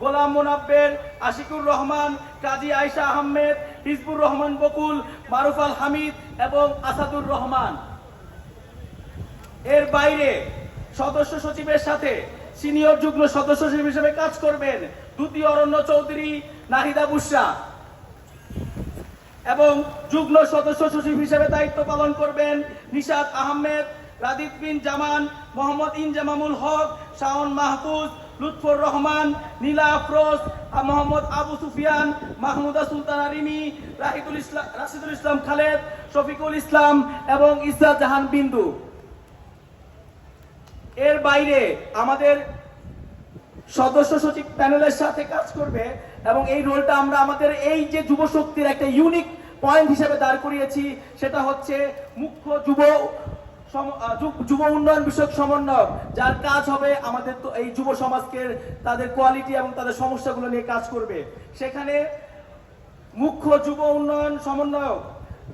গোলাম মোনাব্বের আশিকুর রহমান, কাজী আয়শা আহমেদ, হিজবুর রহমান বকুল মারুফাল হামিদ এবং আসাদুর রহমান। এর বাইরে সদস্য সচিবের সাথে সিনিয়র যুগ্ম সদস্য সচিব হিসেবে কাজ করবেন দ্বিতীয় অরণ্য চৌধুরী নাহিদা বুসরা। এবং যুগ্ম সদস্য সচিব হিসেবে দায়িত্ব পালন করবেন নিশাদ আহমেদ, রাদিত বিন জামান, মোহাম্মদ ইনজামামুল হক, শাওন মাহফুজ লুৎফর রহমান, নীলা আফরোজ মোহাম্মদ আবু সুফিয়ান, মাহমুদা সুলতানা রিমি রাহিদুল ইসলাম রাশিদুল ইসলাম খালেদ, শফিকুল ইসলাম এবং ইসরা জাহান বিন্দু। এর বাইরে আমাদের সদস্য সচিব প্যানেলের সাথে কাজ করবে এবং এই রোলটা আমরা আমাদের এই যে যুব শক্তির একটা ইউনিক পয়েন্ট হিসেবে দাঁড় করিয়েছি, সেটা হচ্ছে মুখ্য যুব যুব- উন্নয়ন বিষয়ক সমন্বয়ক, যার কাজ হবে আমাদের তো এই যুব সমাজকে তাদের কোয়ালিটি এবং তাদের সমস্যাগুলো নিয়ে কাজ করবে। সেখানে মুখ্য যুব উন্নয়ন সমন্বয়ক,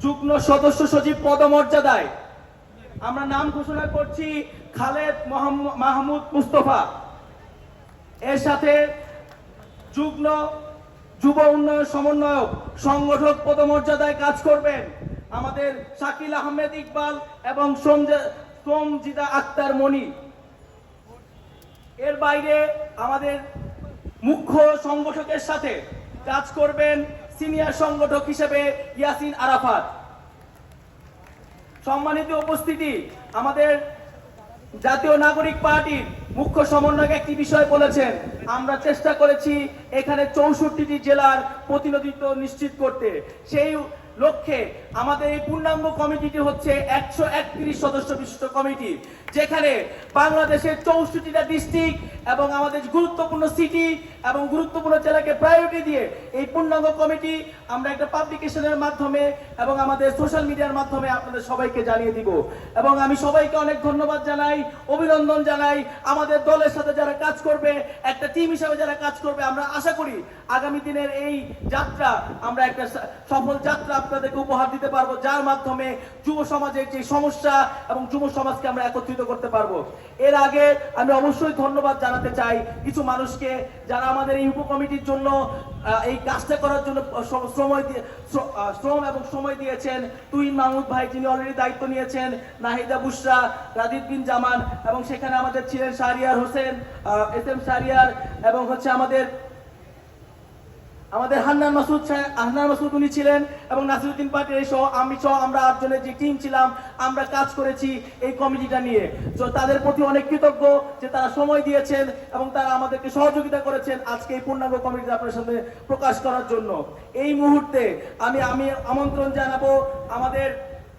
যুগ্ম সদস্য সচিব পদমর্যাদায় আমরা নাম ঘোষণা করছি খালেদ মাহমুদ মুস্তফা। এর সাথে যুগ্ম যুব উন্নয়ন সমন্বয়ক, সংগঠক পদমর্যাদায় কাজ করবেন। আমাদের শাকিল আহমেদ ইকবাল এবং সোমজা- সোমজিদা আক্তার মনি। এর বাইরে আমাদের মুখ্য সংগঠকের সাথে কাজ করবেন সিনিয়র সংগঠক হিসেবে ইয়াসিন আরাফাত। সম্মানিত উপস্থিতি, আমাদের জাতীয় নাগরিক পার্টির মুখ্য সমন্বয়ক একটি বিষয় বলেছেন। আমরা চেষ্টা করেছি এখানে চৌষট্টিটি জেলার প্রতিনিধিত্ব নিশ্চিত করতে। সেই লক্ষ্যে আমাদের এই পূর্ণাঙ্গ কমিটিটি হচ্ছে একশো একত্রিশ সদস্য বিশিষ্ট কমিটি, যেখানে বাংলাদেশের চৌষট্টিটা ডিস্ট্রিক্ট এবং আমাদের গুরুত্বপূর্ণ সিটি এবং গুরুত্বপূর্ণ জেলাকে প্রায়োরিটি দিয়ে এই পূর্ণাঙ্গ কমিটি আমরা একটা পাবলিকেশনের মাধ্যমে এবং আমাদের সোশ্যাল মিডিয়ার মাধ্যমে আপনাদের সবাইকে জানিয়ে দিব। এবং আমি সবাইকে অনেক ধন্যবাদ জানাই, অভিনন্দন জানাই। আমাদের দলের সাথে যারা কাজ করবে, একটা টিম হিসাবে যারা কাজ করবে, আমরা আশা করি আগামী দিনের এই যাত্রা, আমরা একটা সফল যাত্রা আপনাদেরকে উপহার দিতে পারব, যার মাধ্যমে যুব সমাজের যে সমস্যা এবং যুব সমাজকে আমরা একত্রিত করতে পারব। এর আগে আমি অবশ্যই ধন্যবাদ জানাতে চাই কিছু মানুষকে যারা আমাদের এই উপকমিটির জন্য এই কাজটা করার জন্য সময় শ্রম এবং সময় দিয়েছেন। তুইন মাহমুদ ভাই, যিনি অলরেডি দায়িত্ব নিয়েছেন, নাহিদা বুসরা রাদিদ বিন জামান এবং সেখানে আমাদের ছিলেন শাহরিয়ার হোসেন এস এম শাহরিয়ার এবং হচ্ছে আমাদের আমাদের হান্নান মাসুদ আহনান মাসুদ উনি ছিলেন এবং নাসিরুদ্দিন পাটিল সহ, আমি সহ আমরা আটজনের যে টিম ছিলাম, আমরা কাজ করেছি এই কমিটিটা নিয়ে। তো তাদের প্রতি অনেক কৃতজ্ঞ যে তারা সময় দিয়েছেন এবং তারা আমাদেরকে সহযোগিতা করেছেন আজকে এই পূর্ণাঙ্গ কমিটি আপনার সাথে প্রকাশ করার জন্য। এই মুহূর্তে আমি আমি আমন্ত্রণ জানাব আমাদের